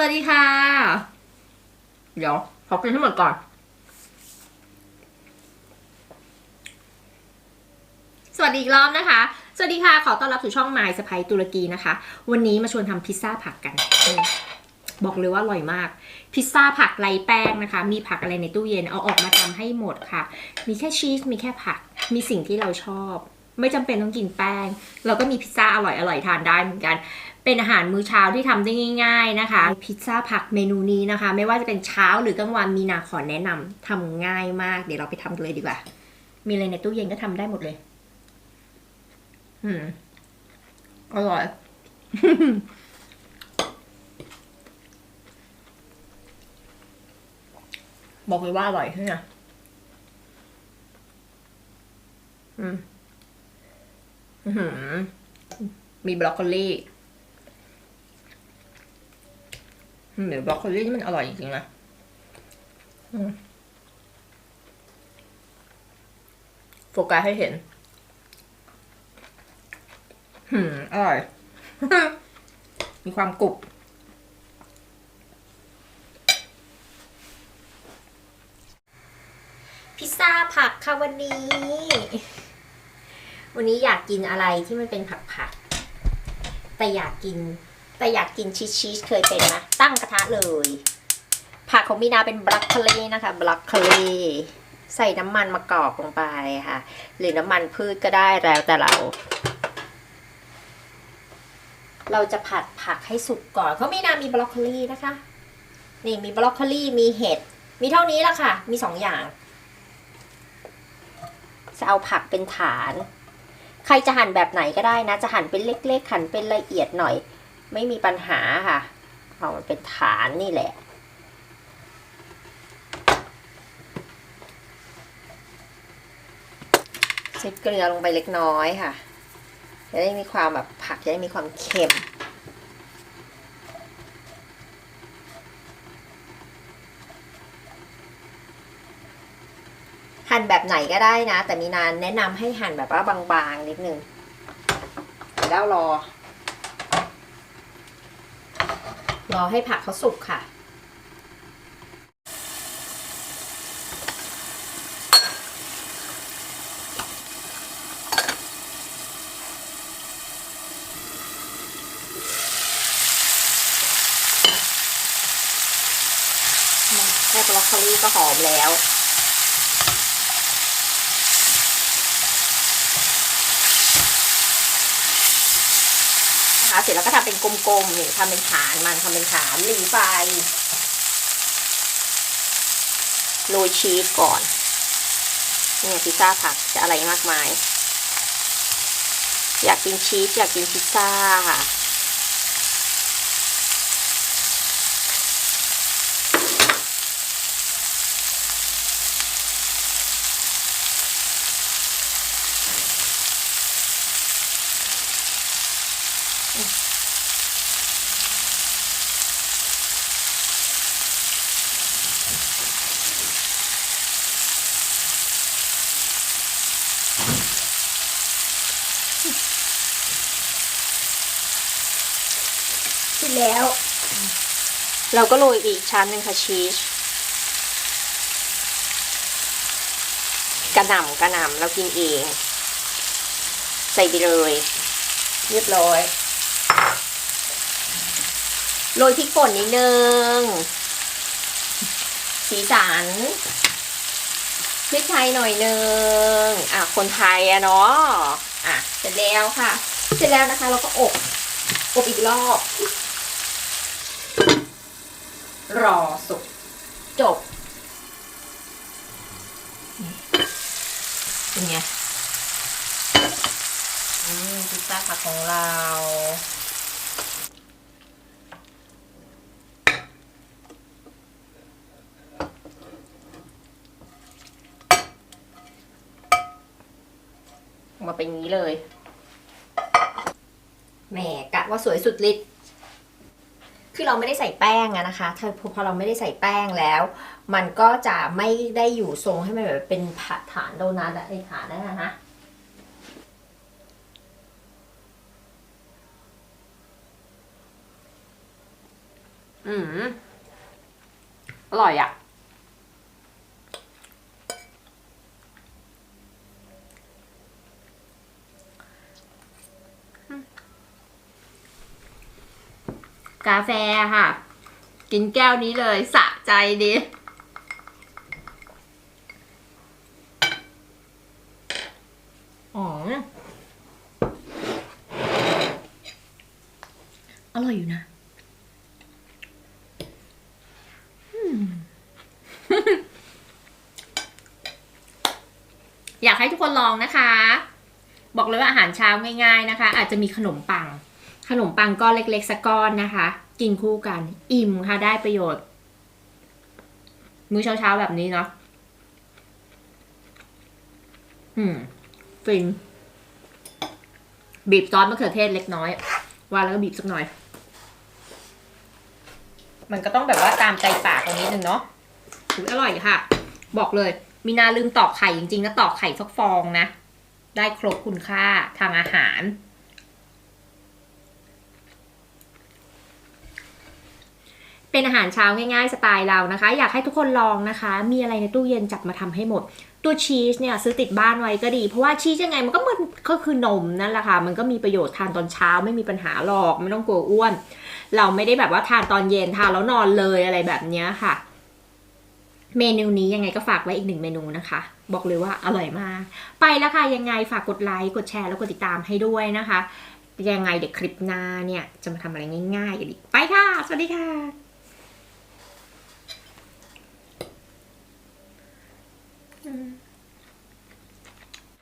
สวัสดีค่ะ เดี๋ยวขอกินให้หมดก่อน สวัสดีอีกรอบนะคะ สวัสดีค่ะ ขอต้อนรับสู่ช่องไมซ์สไปตุรกีนะคะ วันนี้มาชวนทำพิซซ่าผักกัน บอกเลยว่าอร่อยมาก พิซซ่าผักไร้แป้งนะคะ มีผักอะไรในตู้เย็นเอาออกมาทำให้หมดค่ะ มีแค่ชีส มีแค่ผัก มีสิ่งที่เราชอบ ไม่จำเป็นต้องกินแป้ง เราก็มีพิซซ่าอร่อยอร่อยๆทานได้เหมือนกัน เป็นอาหารมื้อเช้าที่ทำได้ง่าย ๆนะคะ พิซซ่าผักเมนูนี้นะคะ ไม่ว่าจะเป็นเช้าหรือกลางวันมีนาขอแนะนำทำง่ายมาก เดี๋ยวเราไปทำกันเลยดีกว่า มีอะไรในตู้เย็นก็ทำได้หมดเลย อืมอร่อยบอกเลยว่าอร่อยใช่ไหมอืม อื้อหือมีบรอกโคลี อืมเดี๋ยวบรอกโคลีนี่มันอร่อยจริงๆนะโฟกัสให้เห็น หืม อร่อย มีความกรุบพิซซ่าผักค่ะวันนี้ วันนี้อยากกินอะไรที่มันเป็นผักผัก แต่อยากกิน แต่อยากกินชีสชีสเคยเป็นไหมตั้งกระทะเลย ผักของมีนาเป็นบล็อกโคลีนะคะบล็อกโคลีใส่น้ำมันมะกอกลงไปค่ะ หรือน้ำมันพืชก็ได้แล้วแต่เรา เราจะผัดผักให้สุกก่อนเขามีนามีบล็อกโคลีนะคะ นี่มีบล็อกโคลีมีเห็ด มีเท่านี้ละค่ะ มีสองอย่าง จะเอาผักเป็นฐาน ใครจะหั่นแบบไหนก็ได้นะ จะหั่นเป็นเล็ก ๆ หั่นเป็นละเอียดหน่อย ไม่มีปัญหาค่ะเอามันเป็นฐานนี่แหละใส่เกลือลงไปเล็กน้อยค่ะ จะได้มีความแบบผักจะได้มีความเค็มหั่นแบบไหนก็ได้นะ แต่มีนานแนะนำให้หั่นแบบว่าบางๆนิดนึงแล้วรอ รอให้ผักเขาสุกค่ะ แค่บรอกโคลีก็หอมแล้ว นะคะ เสร็จแล้วก็ทำเป็นกลมๆนี่ทำเป็นฐานมันทำเป็นฐานรีไฟโรยชีสก่อนเนี่ยพิซซ่าผักจะอะไรมากมาย อยากกินชีสอยากกินพิซซ่าค่ะ เสร็จแล้ว เราก็โรยอีกชั้นหนึ่งค่ะชีสกระหน่ำกระหน่ำเรากินเอง ใส่ไปเลย เรียบร้อย โรยพริกป่นนิดนึง สีสันพริกไทยหน่อยนึง อะ คนไทยอะเนาะ อะ เสร็จแล้วค่ะ เสร็จแล้วนะคะ เราก็อบ อบอีกรอบ รอสุก จบเป็นไงอืาผักของเราออกมาเป็นงนี้เลย แหมกะว่าสวยสุดฤทธิ์คือเราไม่ได้ใส่แป้งอะนะคะถ้าพอเราไม่ได้ใส่แป้งแล้ว มันก็จะไม่ได้อยู่ทรงให้มันแบบเป็นฐานโดนัทไอฐานนั่นนะ อืมอร่อยอะ กาแฟค่ะ กินแก้วนี้เลยสะใจดีอ๋ออร่อยอยู่นะ อยากให้ทุกคนลองนะคะ บอกเลยว่าอาหารเช้าง่ายๆนะคะ อาจจะมีขนมปัง ขนมปังก้อนเล็ก ๆสักก้อนนะคะ กินคู่กัน อิ่มค่ะได้ประโยชน์ มื้อเช้าๆแบบนี้เนาะอืมฟินบีบซอสมะเขือเทศเล็กน้อย ว่าแล้วก็บีบสักหน่อย มันก็ต้องแบบว่าตามใจปากตรงนี้นึงเนาะอุ๊ยอร่อยค่ะ บอกเลย มีนาลืมตอกไข่จริงๆนะตอกไข่สักฟองนะ ได้ครบคุณค่าทางอาหาร เป็นอาหารเช้าง่ายๆสไตล์เรานะคะ อยากให้ทุกคนลองนะคะ มีอะไรในตู้เย็นจับมาทำให้หมด ตัวชีสเนี่ยซื้อติดบ้านไว้ก็ดี เพราะว่าชีสยังไงมันก็เหมือนก็คือนมนั่นแหละค่ะ มันก็มีประโยชน์ทานตอนเช้าไม่มีปัญหาหรอกไม่ต้องกลัวอ้วน เราไม่ได้แบบว่าทานตอนเย็นทานแล้วนอนเลยอะไรแบบนี้ค่ะ เมนูนี้ยังไงก็ฝากไว้อีกหนึ่งเมนูนะคะ บอกเลยว่าอร่อยมาก ไปแล้วค่ะยังไงฝากกดไลค์กดแชร์แล้วกดติดตามให้ด้วยนะคะ ยังไงเดี๋ยวคลิปหน้าเนี่ย จะมาทำอะไรง่ายๆกันอีกไปค่ะ สวัสดีค่ะ